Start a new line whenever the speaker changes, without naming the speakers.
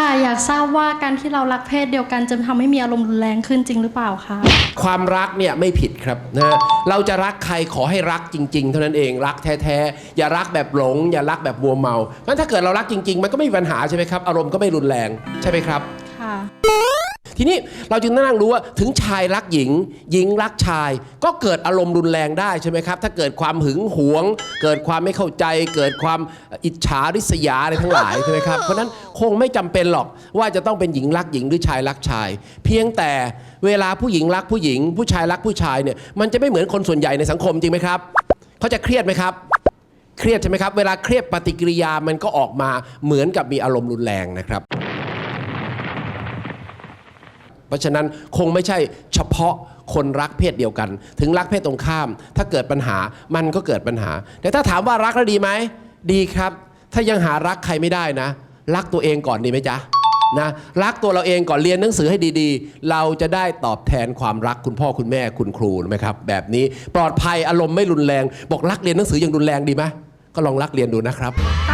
ค่ะอยากทราบว่าการที่เรารักเพศเดียวกันจะทำให้มีอารมณ์รุนแรงขึ้นจริงหรือเปล่าคะ
ความรักเนี่ยไม่ผิดครับนะฮะเราจะรักใครขอให้รักจริง ๆ เท่านั้นเองรักแท้ๆอย่ารักแบบหลง อย่ารักแบบมัวเมางั้นถ้าเกิดเรารักจริง ๆ มันก็ไม่มีปัญหาใช่ไหมครับอารมณ์ก็ไม่รุนแรงใช่ไหมครับ
ค่ะ
ทีนี้เราจึงนั่งรู้ว่าถึงชายรักหญิง หญิงรักชาย ก็เกิดอารมณ์รุนแรงได้ใช่ไหมครับ ถ้าเกิดความหึงหวง เกิดความไม่เข้าใจ เกิดความอิจฉาริษยาอะไรทั้งหลายใช่ไหมครับเพราะฉะนั้นคงไม่จำเป็นหรอกว่าจะต้องเป็นหญิงรักหญิงหรือชายรักชาย เพียงแต่เวลาผู้หญิงรักผู้หญิง ผู้ชายรักผู้ชายเนี่ยมันจะไม่เหมือนคนส่วนใหญ่ในสังคมจริงไหมครับเขาจะเครียดไหมครับเครียดใช่ไหมครับ เวลาเครียดปฏิกิริยามันก็ออกมาเหมือนกับมีอารมณ์รุนแรงนะครับ เพราะฉะนั้นคงไม่ใช่เฉพาะคนรักเพศเดียวกัน ถึงรักเพศตรงข้าม ถ้าเกิดปัญหามันก็เกิดปัญหา แต่ถ้าถามว่ารักแล้วดีไหมดีครับ ถ้ายังหารักใครไม่ได้นะ รักตัวเองก่อนดีไหมจ๊ะนะรักตัวเราเองก่อนเรียนหนังสือให้ดีๆ เราจะได้ตอบแทนความรักคุณพ่อคุณแม่คุณครูไหมครับ แบบนี้ปลอดภัยอารมณ์ไม่รุนแรง บอกรักเรียนหนังสือยังรุนแรงดีไหมก็ลองรักเรียนดูนะครับ
ค่ะ